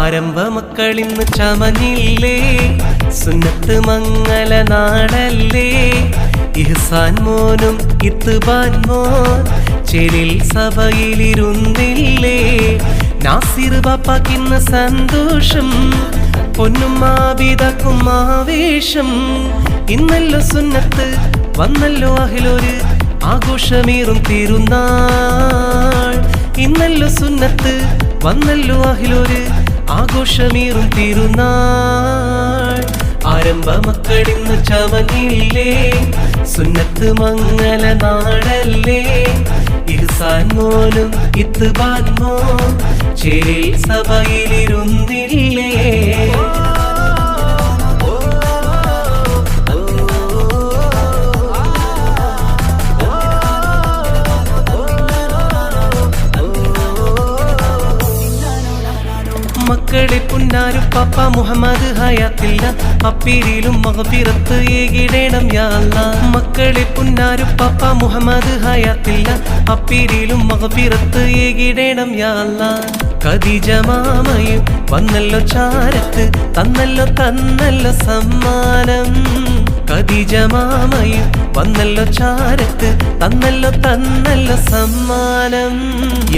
ആരംഭ മക്കളിന്ന് ചമനില്ലേ സുന്നത്ത് മംഗല നാടല്ലേ? ഇഹ്സാൻ മോനും ഇത്തുബാൻ മോൻ ചെലിൽ സഭയിലിരുന്നില്ലേ? നാസിർ ബാപ്പാക്കിന്ന് സന്തോഷം പൊന്നും മാവിതക്കും ആവേശം. ഇന്നല്ലോ സുന്നത്ത് വന്നല്ലോ അഹിലൊരു ആഘോഷമേറും തിരുന്നാൾ ഇന്നല്ലോ സുന്നത്ത് വന്നല്ലോ അഹിലൊരു ആഘോഷമേറും തിരുനാൾ. ആരംഭ മക്കളിന്ന് ചവനില്ലേ? സുന്നത്ത് മംഗല നാടല്ലേ? ഇരുസാൻ മോനും ഇത്തുബാൻ മോ ചേ സഭയിലിരുന്നില്ലേ മക്കളെ പുന്നാരു പപ്പ മുഹമ്മദ് ഹയാത്തില്ല. അപ്പീരിലും മഹഫിറത്ത് ഏകിടേണം യാല്ല മക്കളെ പുന്നാരു പപ്പ മുഹമ്മദ് ഹയാത്തില്ല. അപ്പീരിലും മഹഫിറത്ത് ഏകിടേണം യാല്ല ഖദീജ മാമയും വന്നല്ലോ ചാരത്ത് തന്നല്ലോ തന്നല്ലോ സമ്മാനം. ഖദീജ മാമയും വന്നല്ലോ ചാരത്ത് തന്നല്ലോ തന്നല്ലോ സമ്മാനം.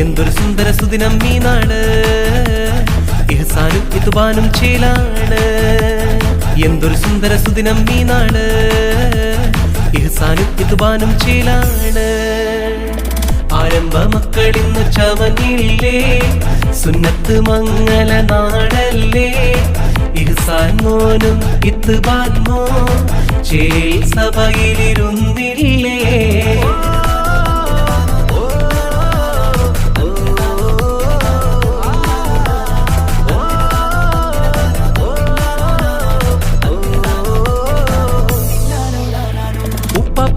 എന്തൊരു സുന്ദര സുദിനം ഈ നാട്. ഇതുബാനും ചേലാണ്. എന്തൊരു സുന്ദര സുദിനം നീ നാട് ഇഹസാനും ഇതുബാനും ചേലാണ്. ആരംഭ മക്കളിന്ന് ചവനില്ലേ? സുന്നത്ത് മംഗല നാടല്ലേ? ഇഹസാൻ മോനും ഇത്തുബാൻ മോ? ചേൽ സഭയിലിരുന്നില്ലേ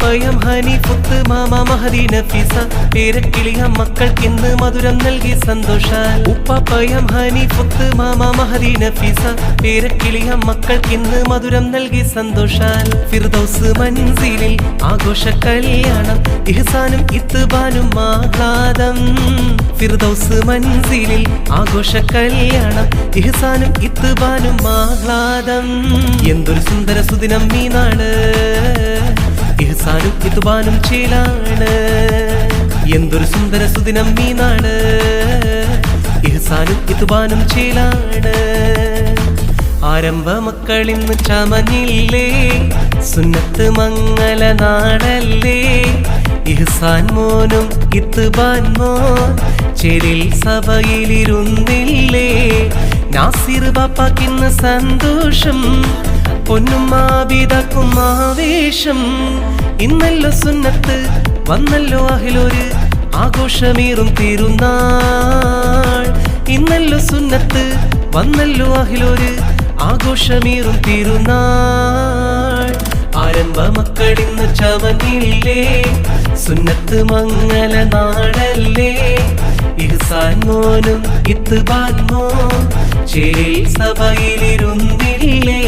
ഉപ്പപ്പയം പുത്ത് മാമ മഹദി നഫീസ. പേരക്കിളിയ മക്കൾക്കിന്ന് മധുരം നൽകി സന്തോഷാൽ. ഉപ്പപ്പയം പുത്ത് മാമ മഹദി നഫീസ. പേരക്കിളിയ മക്കൾക്കിന്ന് മധുരം നൽകി സന്തോഷാൽ. ഫിർദൗസ് മൻസിലിൽ ആഘോഷ കല്യാണം ഇഹ്സാനും ഇത്തുബാനും ആഹ്ലാദം. ഫിർദൗസ് മൻസിലിൽ ആഘോഷ കല്യാണം ഇഹ്സാനും ഇത്തുബാനും ആഹ്ലാദം. എന്തൊരു സുന്ദര സുദിനം ഈ നാട് ഇതുബാനും ചേലാണ്. എന്തൊരു സുന്ദര സുദിനം നീ നാട് ഇഹ്സാനും ഇതുബാനും ചേലാണ്. ആരംഭ മക്കളിന്ന് ചമനില്ലേ? സുന്നത്ത് മംഗല നാടല്ലേ? ഇഹ്സാൻ മോനും ഇത്തുബാൻ മോൻ. ചെരിൽ സഭയിലിരുന്നില്ലേ? നാസിർ ബാപ്പാക്കിന്ന് സന്തോഷം. പൊന്നും ആവേശം. ഇന്നല്ലോ സുന്നത്ത് വന്നല്ലോ അഹിലൊരു ആഘോഷമേറും തിരുനാൾ. ഇന്നല്ലോ സുന്നത്ത് വന്നല്ലോ അഹിലൊരു ആഘോഷമേറും തിരുനാൾ. ആരംഭ മക്കളിന്ന് ചവനില്ലേ? സുന്നത്ത് മംഗല നാടല്ലേ ഇഹ്സാൻ മോനും ഇത്തുബാൻ മോ ചേൽ സഭയിലിരുന്നില്ലേ